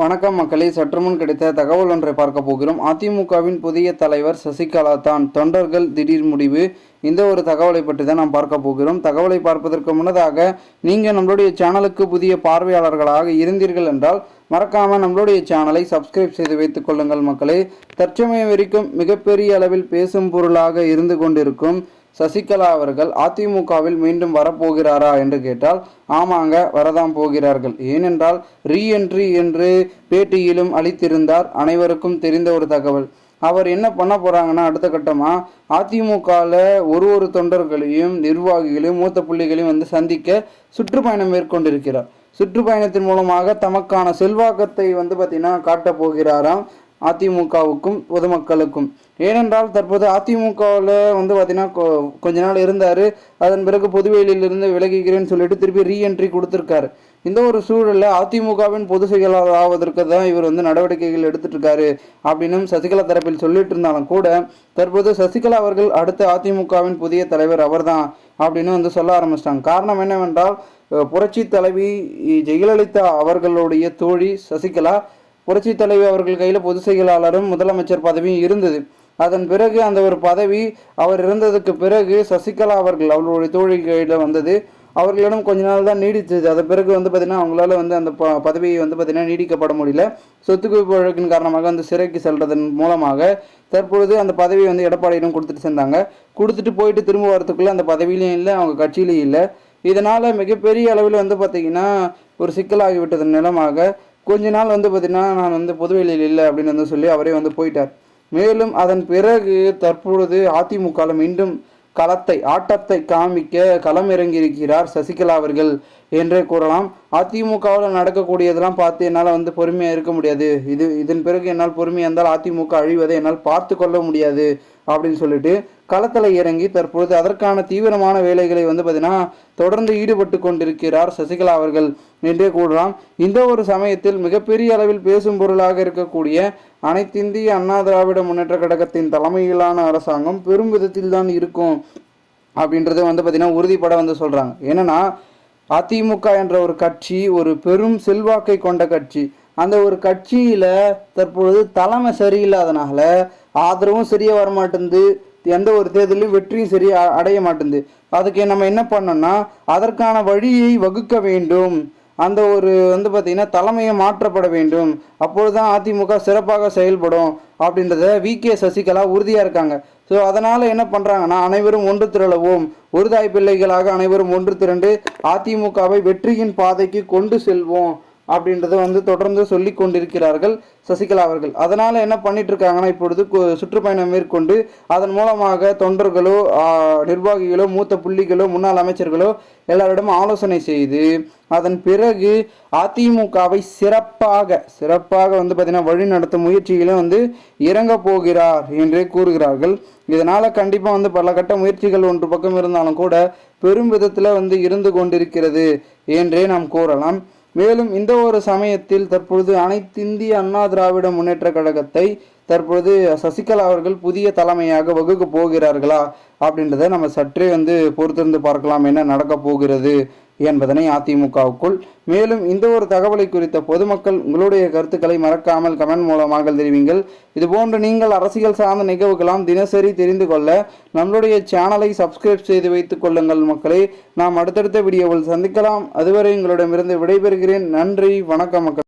வணக்கம் மக்களே. சற்றுமுன் கிடைத்த தகவல் ஒன்றை பார்க்க போகிறோம். அதிமுகவின் புதிய தலைவர் சசிகலா தான் தொண்டர்கள் திடீர் முடிவு. இந்த ஒரு தகவலை பற்றி தான் நாம் பார்க்க போகிறோம். தகவலை பார்ப்பதற்கு முன்னதாக நீங்கள் நம்மளுடைய சேனலுக்கு புதிய பார்வையாளர்களாக இருந்தீர்கள் என்றால் மறக்காமல் நம்மளுடைய சேனலை சப்ஸ்கிரைப் செய்து வைத்துக் கொள்ளுங்கள் மக்களே. தற்சமயம் வரைக்கும் மிகப்பெரிய அளவில் பேசும் பொருளாக இருந்து கொண்டிருக்கும் சசிகலா அவர்கள் அதிமுகவில் மீண்டும் வரப்போகிறாரா என்று கேட்டால் ஆமாங்க வரதான் போகிறார்கள். ஏனென்றால் ரீஎன்ட்ரி என்று பேட்டியிலும் அளித்திருந்தார். அனைவருக்கும் தெரிந்த ஒரு தகவல். அவர் என்ன பண்ண போறாங்கன்னா அடுத்த கட்டமாக அதிமுகவில் ஒரு ஒரு தொண்டர்களையும் நிர்வாகிகளையும் மூத்த புள்ளிகளையும் வந்து சந்திக்க சுற்றுப்பயணம் மேற்கொண்டிருக்கிறார். சுற்றுப்பயணத்தின் மூலமாக தமக்கான செல்வாக்கத்தை வந்து பார்த்தீங்கன்னா காட்டப் போகிறாராம். அதிமுகவுக்கும் பொதுமக்களுக்கும். ஏனென்றால் தற்போது அதிமுகவில் வந்து பார்த்தீங்கன்னா கொ- கொஞ்ச நாள் இருந்தார். அதன் பிறகு பொதுவெளியிலிருந்து விலகுகிறேன்னு சொல்லிட்டு திருப்பி ரீஎன்ட்ரி கொடுத்துருக்காரு. இந்த ஒரு சூழலில் அதிமுகவின் பொது செயலாளர் ஆவதற்கு தான் இவர் வந்து நடவடிக்கைகள் எடுத்துட்டு இருக்காரு அப்படின்னு சசிகலா தரப்பில் சொல்லிட்டு இருந்தாலும் கூட தற்போது சசிகலா அவர்கள் அடுத்த அதிமுகவின் புதிய தலைவர் அவர்தான் அப்படின்னு வந்து சொல்ல ஆரம்பிச்சிட்டாங்க. காரணம் என்னவென்றால் புரட்சி தலைவி ஜெயலலிதா அவர்களுடைய தோழி சசிகலா புரட்சி தலைவி அவர்கள் கையில் பொதுச் செயலாளரும் முதலமைச்சர் பதவியும் இருந்தது. அதன் பிறகு அந்த ஒரு பதவி அவர் இருந்ததுக்கு பிறகு சசிகலா அவர்கள் அவர்களுடைய தோழி கையில் வந்தது. அவர்களிடம் கொஞ்ச நாள் தான் நீடித்தது. அதன் பிறகு வந்து பார்த்தீங்கன்னா அவங்களால வந்து அந்த ப பதவியை வந்து பார்த்தீங்கன்னா நீடிக்கப்பட முடியல. சொத்து குவிப்பு வழக்கின் காரணமாக அந்த சிறைக்கு செல்றதன் மூலமாக தற்பொழுது அந்த பதவியை வந்து எடப்பாடியிடம் கொடுத்துட்டு சென்றாங்க. கொடுத்துட்டு போயிட்டு திரும்ப வரத்துக்குள்ள அந்த பதவியிலையும் இல்லை அவங்க கட்சியிலையும் இல்லை. இதனால் மிகப்பெரிய அளவில் வந்து பார்த்திங்கன்னா ஒரு சிக்கலாகி விட்டதன் நிலமாக கொஞ்ச நாள் வந்து பார்த்திங்கன்னா நான் வந்து பொதுவெளியில் இல்லை அப்படின்னு வந்து சொல்லி அவரே வந்து போயிட்டார். மேலும் அதன் பிறகு தற்பொழுது அதிமுகவில் மீண்டும் களத்தை ஆட்டத்தை காமிக்க களம் இறங்கியிருக்கிறார் சசிகலா அவர்கள். என்றே கூறலாம். அதிமுகவில் நடக்கக்கூடியதெல்லாம் பார்த்து என்னால் வந்து பொறுமையாக இருக்க முடியாது. இது இதன் பிறகு என்னால் பொறுமையாக இருந்தால் அதிமுக அழிவதை என்னால் பார்த்து கொள்ள முடியாது அப்படின்னு சொல்லிட்டு களத்தில் இறங்கி தற்பொழுது அதற்கான தீவிரமான வேலைகளை வந்து பார்த்தீங்கன்னா தொடர்ந்து ஈடுபட்டு கொண்டிருக்கிறார் சசிகலா அவர்கள் என்றே கூறலாம். இந்த ஒரு சமயத்தில் மிகப்பெரிய அளவில் பேசும் பொருளாக இருக்கக்கூடிய அனைத்திந்திய அண்ணா திராவிட முன்னேற்ற கழகத்தின் தலைமையிலான அரசாங்கம் பெரும் விதத்தில் தான் இருக்கும் அப்படின்றத வந்து பார்த்தீங்கன்னா உறுதிப்பட வந்து சொல்கிறாங்க என்னன்னா அதிமுக என்ற ஒரு கட்சி ஒரு பெரும் செல்வாக்கை கொண்ட கட்சி. அந்த ஒரு கட்சியில் தற்பொழுது தலைமை சரியில்லாதனால ஆதரவும் சரியாக வர எந்த ஒரு தேர்தலையும் வெற்றியும் சரியா அடைய மாட்டேங்குது அதுக்கு நம்ம என்ன பண்ணோம்னா அதற்கான வழியை வகுக்க வேண்டும். அந்த ஒரு வந்து பார்த்திங்கன்னா தலைமையை மாற்றப்பட வேண்டும். அப்பொழுதுதான் அதிமுக சிறப்பாக செயல்படும். அப்படின்றத வி கே சசிகலா உறுதியாக இருக்காங்க. ஸோ அதனால் என்ன பண்ணுறாங்கன்னா அனைவரும் ஒன்று திரளவும். ஒரு தாய் பிள்ளைகளாக அனைவரும் ஒன்று திரண்டு அதிமுகவை வெற்றியின் பாதைக்கு கொண்டு செல்வோம். அப்படின்றத வந்து தொடர்ந்து சொல்லி கொண்டிருக்கிறார்கள் சசிகலா அவர்கள். அதனால் என்ன பண்ணிட்டு இருக்காங்கன்னா இப்பொழுது சுற்றுப்பயணம் மேற்கொண்டு அதன் மூலமாக தொண்டர்களோ நிர்வாகிகளோ மூத்த புள்ளிகளோ முன்னாள் அமைச்சர்களோ எல்லாரிடம் ஆலோசனை செய்து அதன் பிறகு அதிமுகவை சிறப்பாக சிறப்பாக வந்து பார்த்தீங்கன்னா வழி நடத்தும் முயற்சியிலும் வந்து இறங்க போகிறார் என்றே கூறுகிறார்கள். இதனால் கண்டிப்பாக வந்து பல கட்ட முயற்சிகள் ஒன்று பக்கம் இருந்தாலும் கூட பெரும் விதத்தில் வந்து இருந்து கொண்டிருக்கிறது என்றே நாம் கூறலாம். மேலும் இந்த ஒரு சமயத்தில் தற்பொழுது அனைத்திந்திய அண்ணா திராவிட முன்னேற்ற கழகத்தை தற்பொழுது சசிகலா அவர்கள் புதிய தலைமையாக வகுக்க போகிறார்களா அப்படின்றத நம்ம சற்றே வந்து பொறுத்திருந்து பார்க்கலாம் என்ன நடக்க போகிறது என்பதனை அதிமுகவுக்குள். மேலும் இந்த ஒரு தகவலை குறித்த பொதுமக்கள் உங்களுடைய கருத்துக்களை மறக்காமல் கமெண்ட் மூலமாக தெரிவிங்கள். இதுபோன்று நீங்கள் அரசியல் சார்ந்த நிகழ்வுகளாம் தினசரி தெரிந்து கொள்ள நம்மளுடைய சேனலை சப்ஸ்கிரைப் செய்து வைத்துக் கொள்ளுங்கள் மக்களை. நாம் அடுத்தடுத்த வீடியோவில் சந்திக்கலாம். அதுவரை உங்களிடமிருந்து விடைபெறுகிறேன். நன்றி. வணக்கம் மக்கள்.